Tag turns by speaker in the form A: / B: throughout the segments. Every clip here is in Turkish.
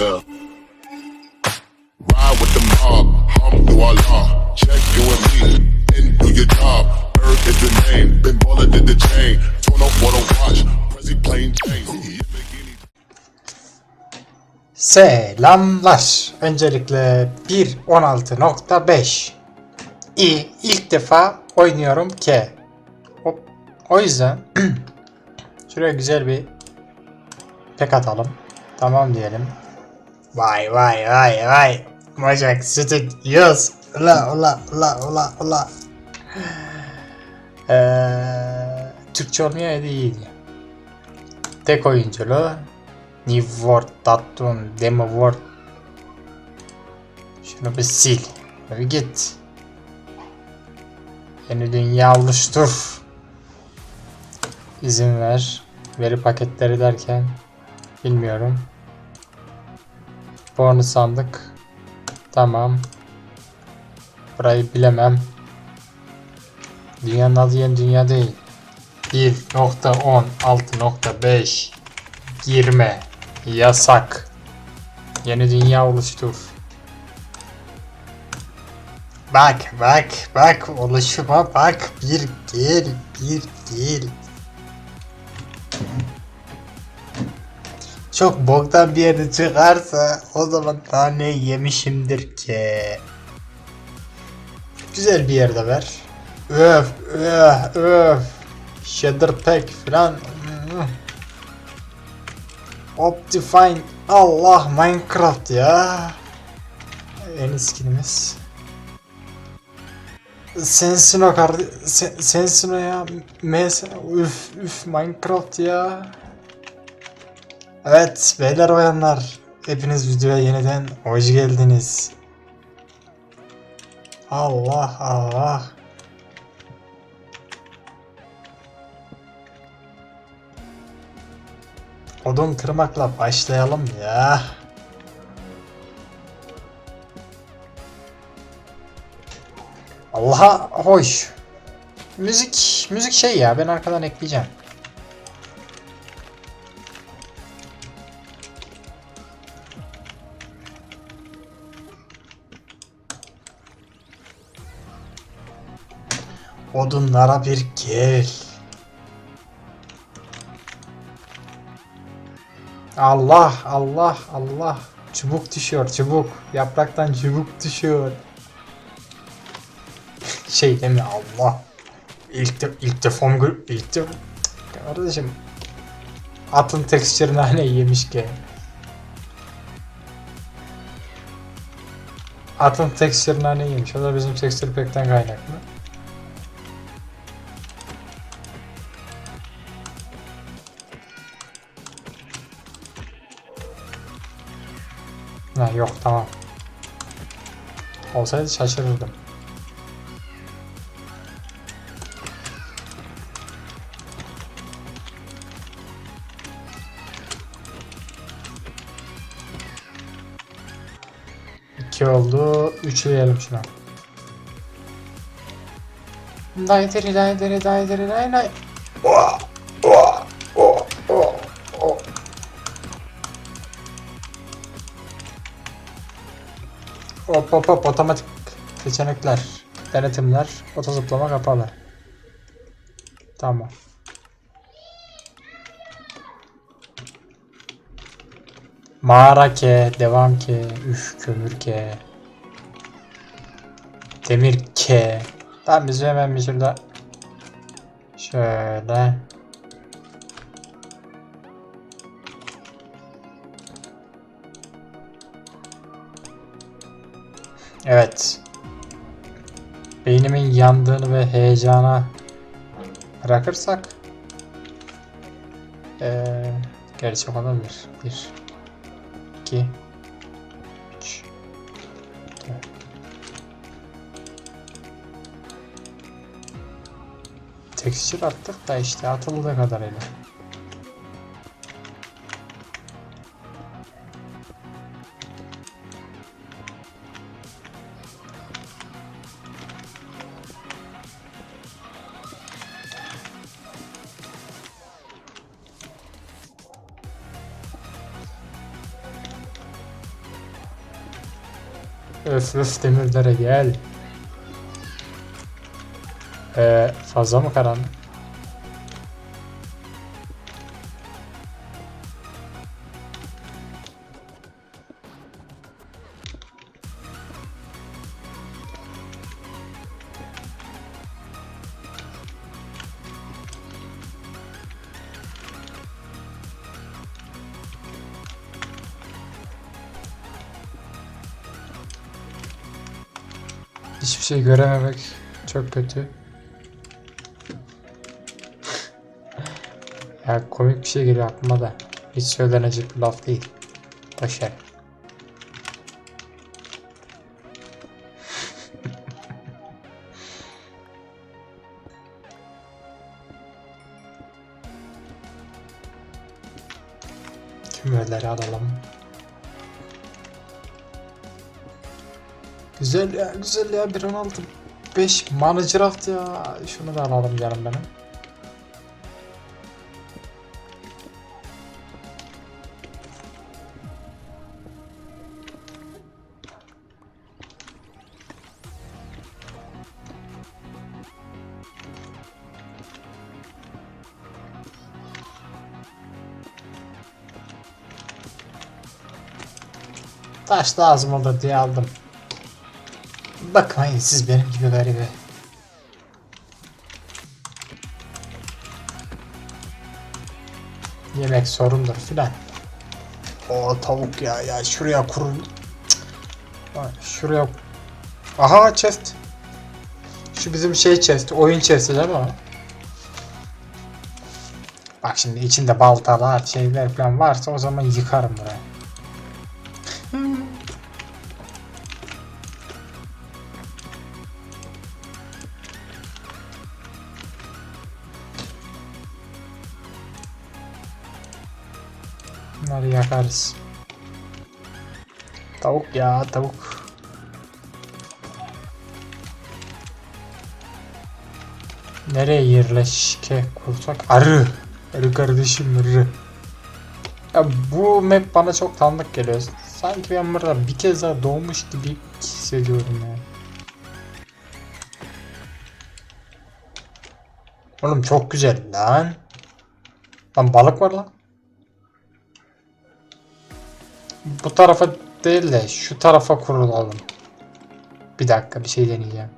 A: yeah. Ride with the mob, hum through. Check you and me, and do your job. Earth is the name, been baller did the chain. Turn up what I watch, Prezi plain. Lamborghini
B: Selamlar. Öncelikle 1.16.5 İyi. ilk defa oynuyorum K. O, o yüzden şuraya güzel bir pek atalım. Tamam diyelim. Vay vay vay vay. Bacak sütü yiyoruz. Ula ula ula ula ula. Ee, Türkçe olmaya iyiydi. Tek oyunculu. New World Tattoo Demo World Şunu bir sil. Bir git. Yeni dünya oluştur. İzin ver. Veri paketleri derken bilmiyorum. Porno sandık. Tamam. Burayı bilemem. Dünyanın adı yeni dünya değil. 1.16.5 Girme. Yasak. Yeni dünya oluştur. Bak bak bak oluşuma bak bir gel bir gel. Çok boktan bir yerde çıkarsa o zaman daha ne yemişimdir ki. Güzel bir yerde ver. Öf öf öf. Shader pack falan. Optifine Allah Minecraft ya. En skinimiz. Sensin o kardeş. Sen, sensin o ya. MS. Üf üf Minecraft ya. Evet beyler bayanlar. Hepiniz videoya yeniden hoş geldiniz. Allah Allah. Odun kırmakla başlayalım ya. Allah'a hoş. Müzik, müzik şey ya ben arkadan ekleyeceğim. Odunlara bir gel. Allah Allah Allah. Çubuk düşüyor çubuk. Yapraktan çubuk düşüyor. şey değil mi Allah. İlk de ilk defa mı ilk de kardeşim atın tekstürünü hani yemiş ki. Atın tekstürünü hani yemiş. O da bizim tekstür pekten kaynaklı. Olsaydı şaşırırdım. İki oldu. Üçleyelim şuna. Daydiri daydiri daydiri day day. Oh, oh, Hop hop hop otomatik seçenekler, denetimler, otozıplama kapalı. Tamam. Mağara ke, devam ke, üf kömür ke. Demir ke. Tamam biz hemen bir şurada şöyle Evet. Beynimin yandığını ve heyecana bırakırsak ee, gerçi olabilir. Bir, iki, üç, dört. Tekstür attık da işte atıldığı kadarıyla. Öf öf demirlere gel. Ee, fazla mı karanlık? Şey görememek çok kötü. ya komik bir şey geliyor aklıma da. Hiç söylenecek bir laf değil. Başarı. Kümeleri alalım. Güzel ya güzel ya bir an aldım. 5 Manacraft ya. Şunu da alalım canım benim. Taş lazım olur diye aldım. Bakmayın siz benim gibi garibe. Yemek sorundur filan. O tavuk ya ya şuraya. Vay, Şuraya. Aha chest. Şu bizim şey chest, oyun chesti değil mi o? Bak şimdi içinde baltalar, şeyler falan varsa o zaman yıkarım burayı. Yakarız. Tavuk ya tavuk. Nereye yerleşke kursak? Arı. Arı kardeşim arı. Ya bu map bana çok tanıdık geliyor. Sanki ben burada bir kez daha doğmuş gibi hissediyorum ya. Oğlum çok güzel lan. Lan balık var lan. Bu tarafa değil de şu tarafa kurulalım. Bir dakika bir şey deneyeceğim.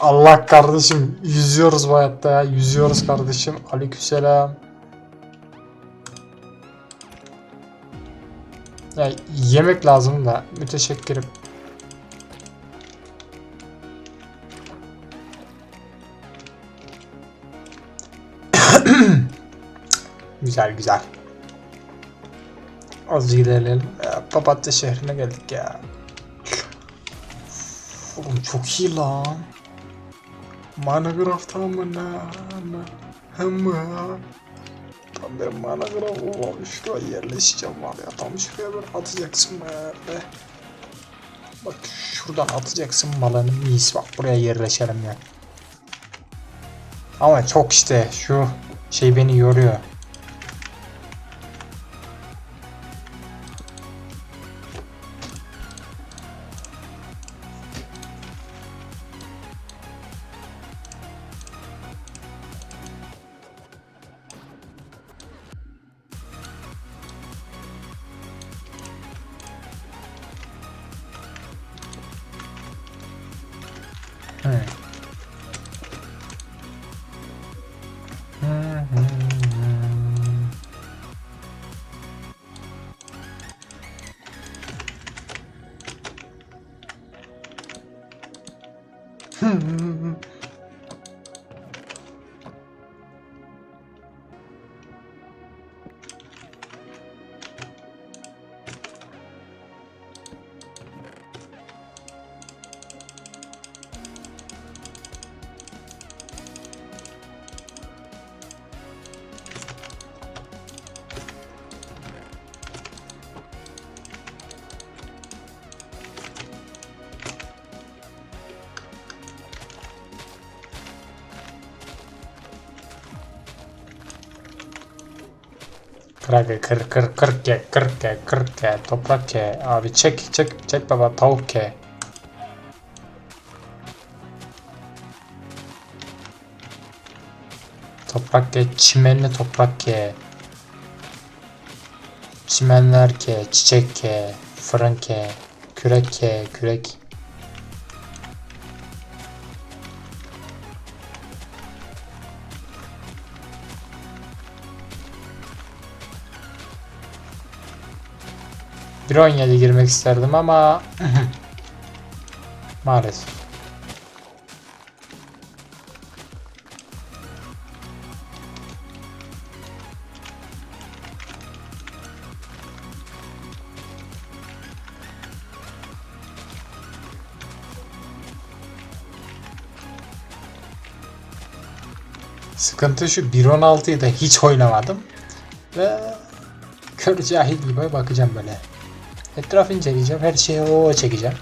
B: Allah kardeşim yüzüyoruz bu hayatta ya. Yüzüyoruz kardeşim. Aleykümselam. Ya yemek lazım da müteşekkirim. Güzel güzel. Az ilerleyelim. Ya, Papatya şehrine geldik ya. Oğlum çok iyi lan. Ne? Hem ya. Tam benim managraf oğlum şuraya yerleşeceğim var ya. Tam şuraya böyle atacaksın böyle. Bak şuradan atacaksın malını mis bak buraya yerleşelim ya. Ama çok işte şu şey beni yoruyor. Alright. Kır kır kır kır ke kır ke kır ke toprak ke abi çek çek çek baba tavuk ke. Toprak ke çimenli toprak ke. Çimenler ke çiçek ke fırın ke kürek ke kürek. Bir 17 girmek isterdim ama maalesef. Sıkıntı şu 1.16'yı da hiç oynamadım. Ve kör cahil gibi bakacağım böyle. Etraf inceleyeceğim. Her şeyi o çekeceğim.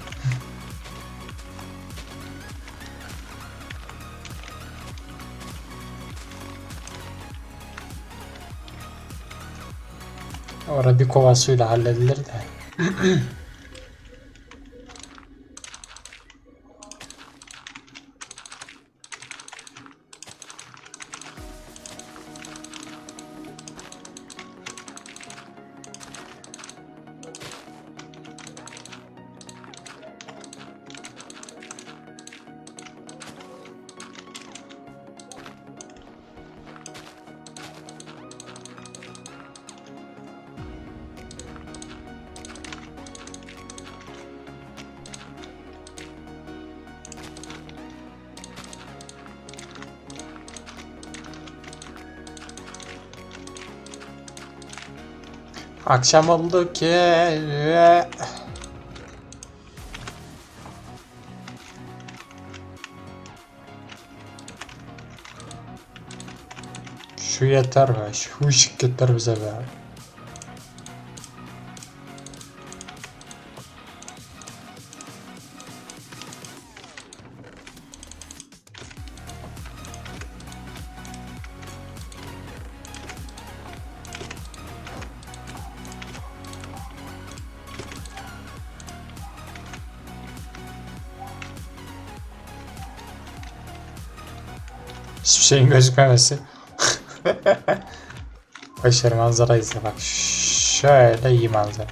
B: Orada bir kova suyla halledilir de. Akşam oldu ki Şu yeter be. Şu ışık yeter bize be. Hiçbir şeyin gözükmemesi. Başarı manzara izle bak. Şöyle iyi manzara.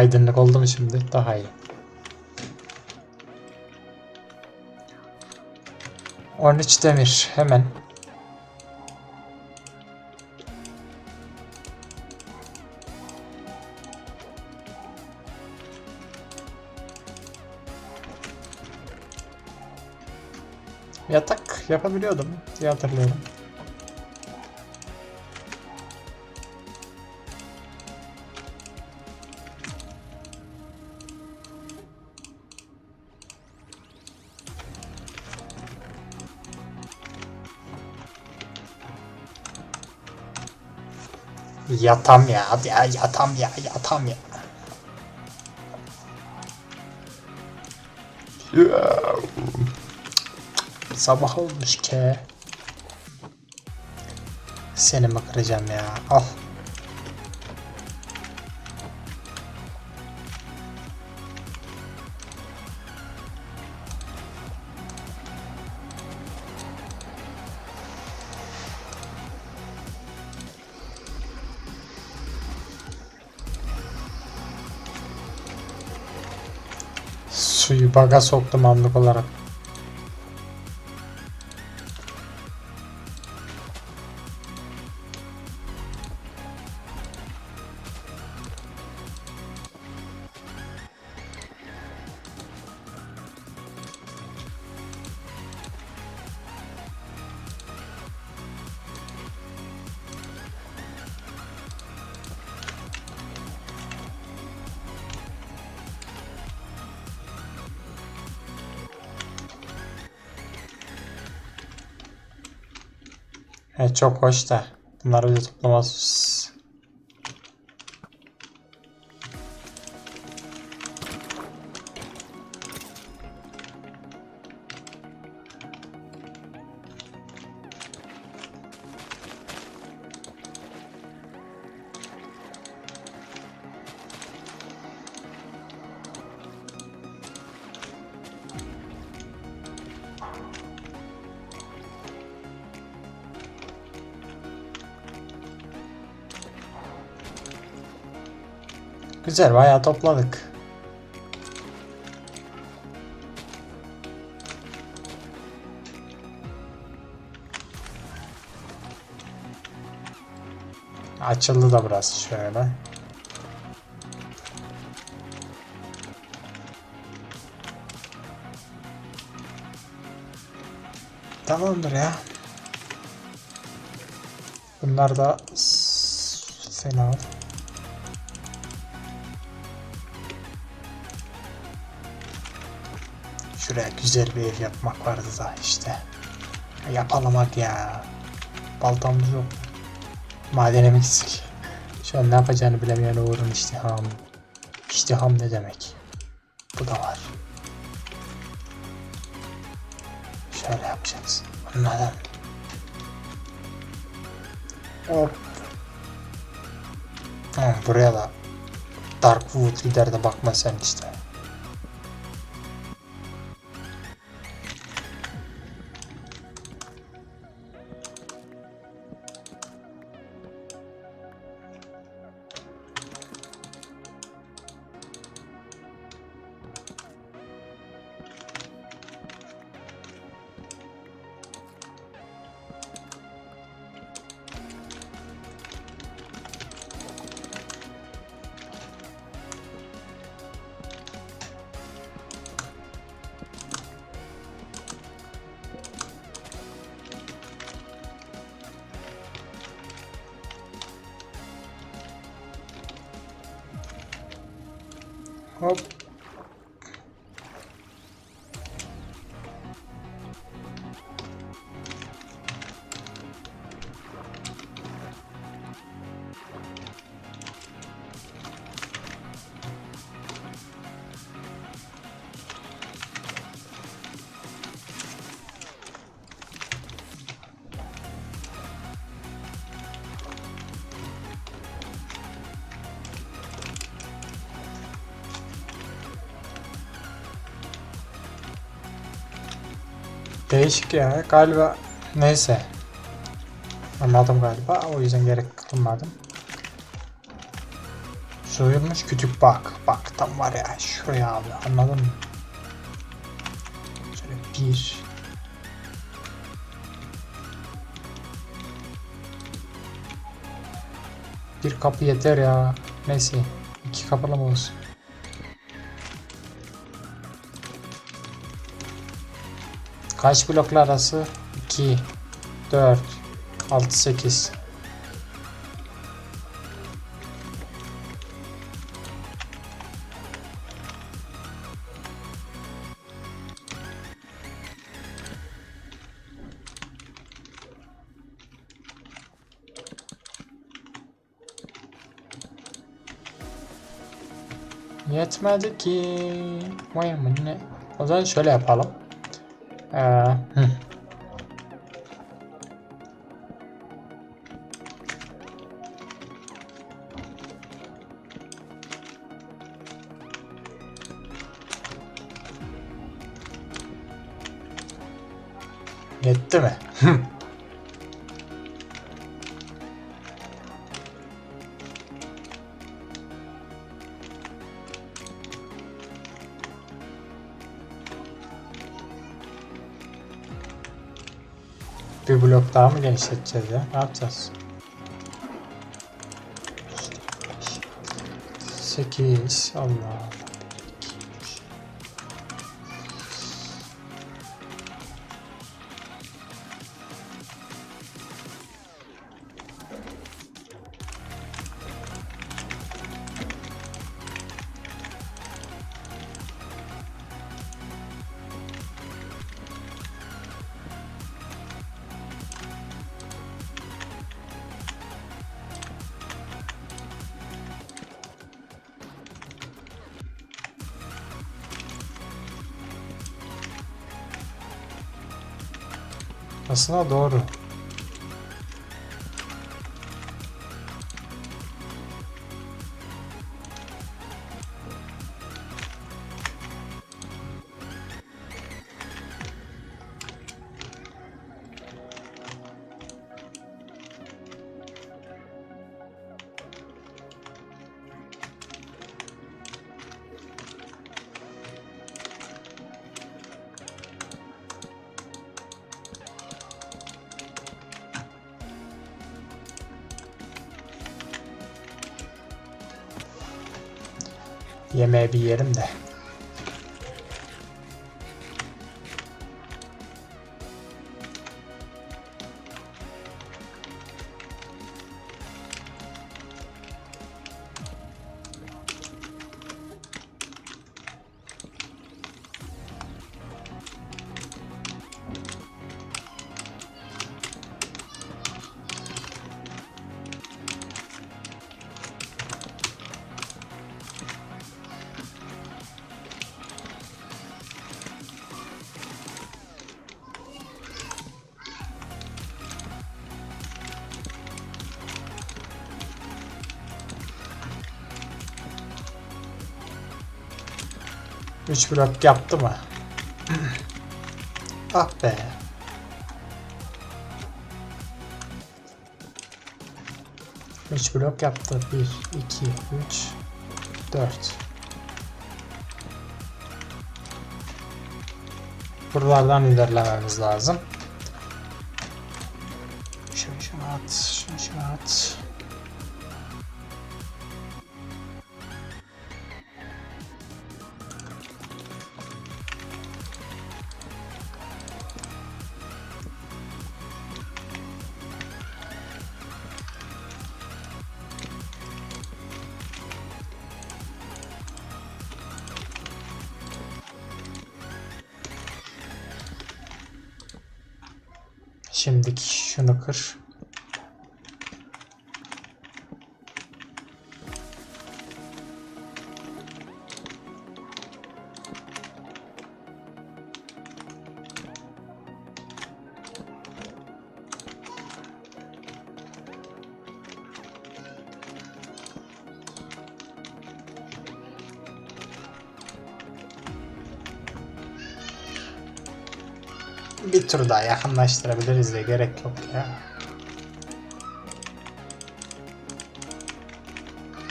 B: Aydınlık oldu mu şimdi? Daha iyi. 13 demir hemen. Yatak yapabiliyordum diye hatırlıyorum. Yatam ya, ya yatam ya, yatam ya. Sabah olmuş ki. Seni mi kıracağım ya? Al. Suyu baga soktum anlık olarak. Evet çok hoş da. Bunları öyle toplamaz. Güzel bayağı topladık. Açıldı da burası şöyle. Tamamdır ya. Bunlar da fena. Şuraya güzel bir ev yapmak vardı da işte. Yapalım hadi ya. Baltamız yok. Madene mi? Şu an ne yapacağını bilemeyen Uğur'un iştiham. İştiham ne demek? Bu da var. Şöyle yapacağız. Anladım. Hop. Tamam buraya da Darkwood gider de bakma sen işte. Hop. Değişik ya galiba neyse. Anladım galiba o yüzden gerek kılmadım. Soyulmuş kütük bak. Bak tam var ya şuraya abi anladın mı? Şöyle bir. Bir kapı yeter ya. Neyse iki kapılı mı olsun? Kaç bloklar arası? 2, 4, 6, 8. Yetmedi ki. Vay amına. O zaman şöyle yapalım. Ee, hı. Yetti mi? daha mı genişleteceğiz ya? Ne yapacağız? 8 Allah Allah. Aslında doğru. Yemeği bir yerim de. Üç blok yaptı mı? ah be. Üç blok yaptı. Bir, iki, üç, dört. Buralardan ilerlememiz lazım. Şimdiki şunu kır. Tur daha yakınlaştırabiliriz de gerek yok ya.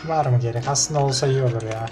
B: Var mı gerek? Aslında olsa iyi olur ya.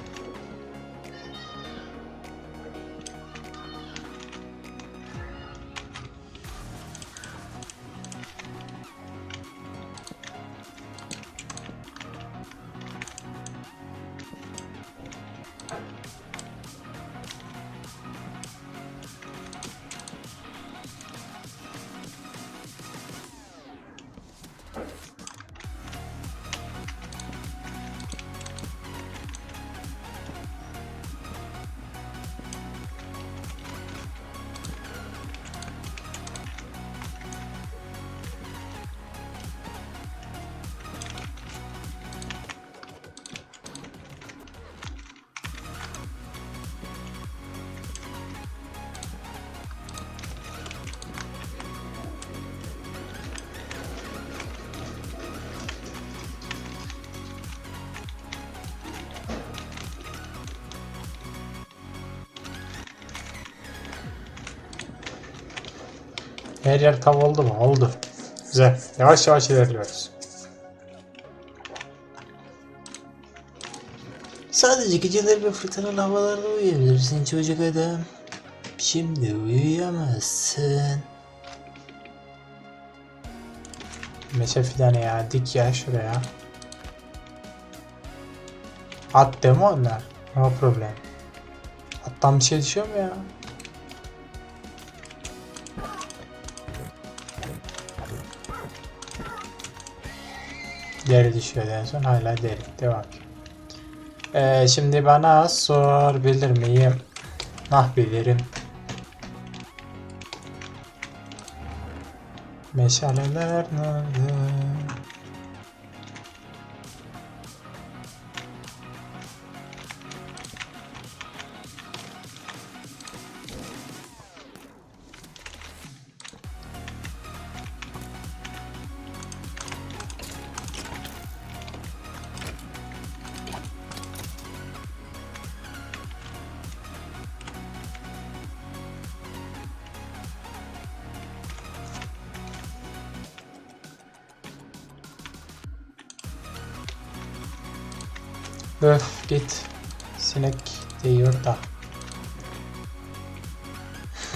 B: Her yer tav oldu mu? Oldu. Güzel. Yavaş yavaş ilerliyoruz. Sadece geceleri ve fırtınalı havalarda uyuyabilirsin çocuk adam. Şimdi uyuyamazsın. Meşe fidanı ya. Dik ya şuraya. At mi onlar? No problem. Attan bir şey düşüyor mu ya? Deri düşüyor en son hala deri. Devam. Ee, şimdi bana sor bilir miyim? Nah bilirim. Meşaleler nerede? Öf git. Sinek değiyor da.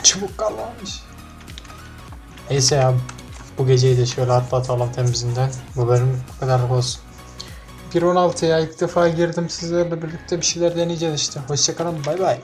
B: Çubuk kalmamış. Neyse ya bu geceyi de şöyle atlatalım temizinden. Bu bölüm bu kadarlık olsun. 1.16'ya ilk defa girdim sizlerle birlikte bir şeyler deneyeceğiz işte. Hoşçakalın bay bay.